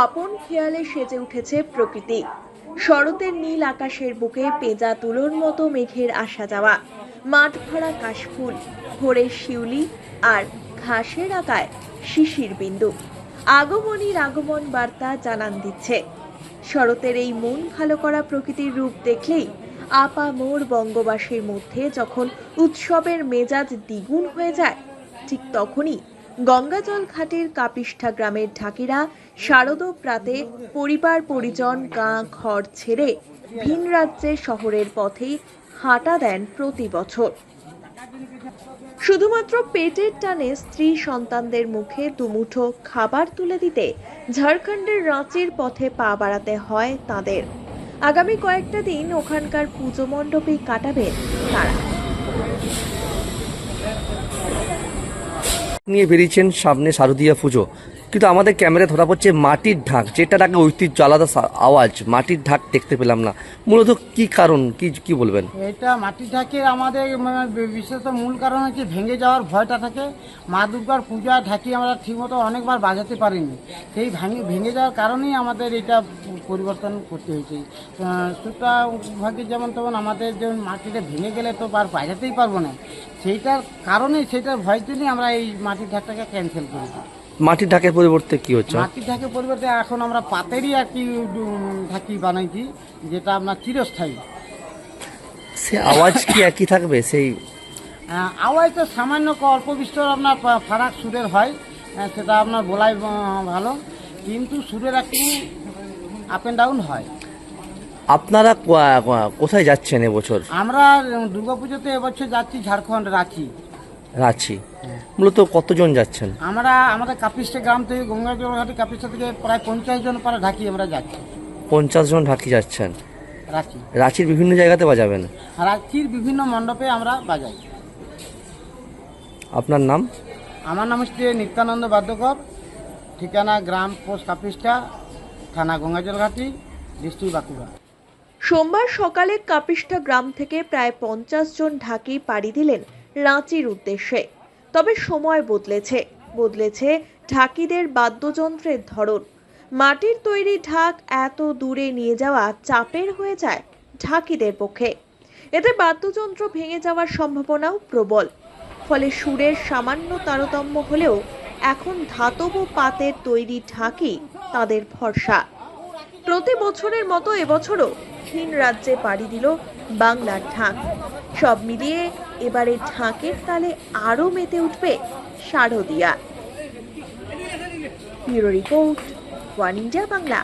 আপন খেয়ালে সেজে উঠেছে প্রকৃতি। শরতের নীল আকাশের বুকে পেঁজা তুলোর মতো মেঘের আসা যাওয়া, মাঠ ভরা কাশফুল, ভোরের শিউলি আর ঘাসের আগায় শিশির বিন্দু। আগমনীর আগমন বার্তা জানান দিচ্ছে। শরতের এই মন ভালো করা প্রকৃতির রূপ দেখলেই আপা মোর বঙ্গবাসীর মধ্যে যখন উৎসবের মেজাজ দ্বিগুণ হয়ে যায়, ঠিক তখনই গঙ্গাজল ঘাটের কাপিষ্ঠা গ্রামের ঢাকিরা শারদ প্রাতে পরিবার পরিজন গাঁ ঘর ছেড়ে ভিন রাজ্যে শহরের পথে হাঁটা দেন প্রতি বছর। শুধুমাত্র পেটের টানে স্ত্রী সন্তানদের মুখে দুমুঠো খাবার তুলে দিতে ঝাড়খণ্ডের রাঁচির পথে পা বাড়াতে হয় তাদের। আগামী কয়েকটা দিন ওখানকার পুজো মণ্ডপে কাটাবেন তারা। নিয়ে বেরিয়েছেন সামনে শারদীয়া পুজো। কিন্তু আমাদের ক্যামেরায় ধরা পড়ছে মাটির ঢাক, যেটার আগে ঐতিহ্য, আলাদা আওয়াজ। মাটির ঢাক দেখতে পেলাম না। মূলত কি কারণ? কি কি বলবেন? এটা মাটির ঢাকের আমাদের মানে বিশেষত মূল কারণ হচ্ছে ভেঙে যাওয়ার ভয়টা থাকে। মা দুর্গার পূজা ঢাকি আমরা ঠিকমতো অনেকবার বাজাতে পারিনি। সেই ভেঙে ভেঙে যাওয়ার কারণেই আমাদের এটা পরিবর্তন করতে হয়েছে। সুতা ভাগে যেমন তেমন আমাদের যেমন মাটিটা ভেঙে গেলে তো আর বাজাতেই পারব না। সেইটার কারণে সেইটার ভয় জন্যই আমরা এই মাটির ঢাকটাকে ক্যান্সেল করেছি। মাটির ঢাকের পরিবর্তে কি হচ্ছে? মাটির ঢাকের পরিবর্তে এখন আমরা পাতেরই একটি ঢাকি বানাইছি যেটা আপনার চিরস্থায়ী। সে আওয়াজ কি একই থাকবে? সেই আওয়াজ তো সামান্য অল্প বিস্তর আপনার ফারাক সুরের হয় আহ, সেটা আপনার বলাই ভালো। কিন্তু সুরের একটু আপ অ্যান্ড ডাউন হয়। আপনারা কোথায় যাচ্ছেন এবছর? আমরা দুর্গাপুজোতে এবছর যাচ্ছি ঝাড়খণ্ড রাঁচি। রাঁচি। মূলত কতজন যাচ্ছেন? আমরা আমাদের কাপিস্টে গ্রাম থেকে গঙ্গাজলঘাটি কাপিস্টা থেকে প্রায় পঞ্চাশ জন পারা ঢাকি আমরা যাচ্ছি। পঞ্চাশ জন ঢাকি যাচ্ছেন? রাঁচি। রাঁচির বিভিন্ন জায়গাতে বাজাবেন? রাঁচির বিভিন্ন মণ্ডপে আমরা বাজাই। আপনার নাম? আমার নাম হচ্ছে নিত্যানন্দ বাদ্যকর ঠিকানা গ্রাম পোস্ট কাপিস্টা থানা গঙ্গাজলঘাটি ডিস্ট্রিক্ট বাঁকুড়া। সোমবার সকালে কাপিষ্ঠা গ্রাম থেকে প্রায় পঞ্চাশ জন ঢাকি পাড়ি দিলেন রাঁচির উদ্দেশ্যে। তবে সময় বদলেছে। বদলেছে ঢাকিদের বাদ্যযন্ত্রের ধরন। মাটির তৈরি ঢাক এত দূরে নিয়ে যাওয়া চাপের হয়ে যায় ঢাকিদের পক্ষে। এতে বাদ্যযন্ত্র ভেঙে যাওয়ার সম্ভাবনাও প্রবল। ফলে সুরের সামান্য তারতম্য হলেও এখন ধাতব পাতের তৈরি ঢাকি তাদের ভরসা। প্রতি বছরের মতো এবছরও ভিন রাজ্যে পাড়ি দিল বাংলার ঢাক। সব মিলিয়ে এবারে ঢাকের তালে আরও মেতে উঠবে শারদিয়া। Bureau report one India Bangla.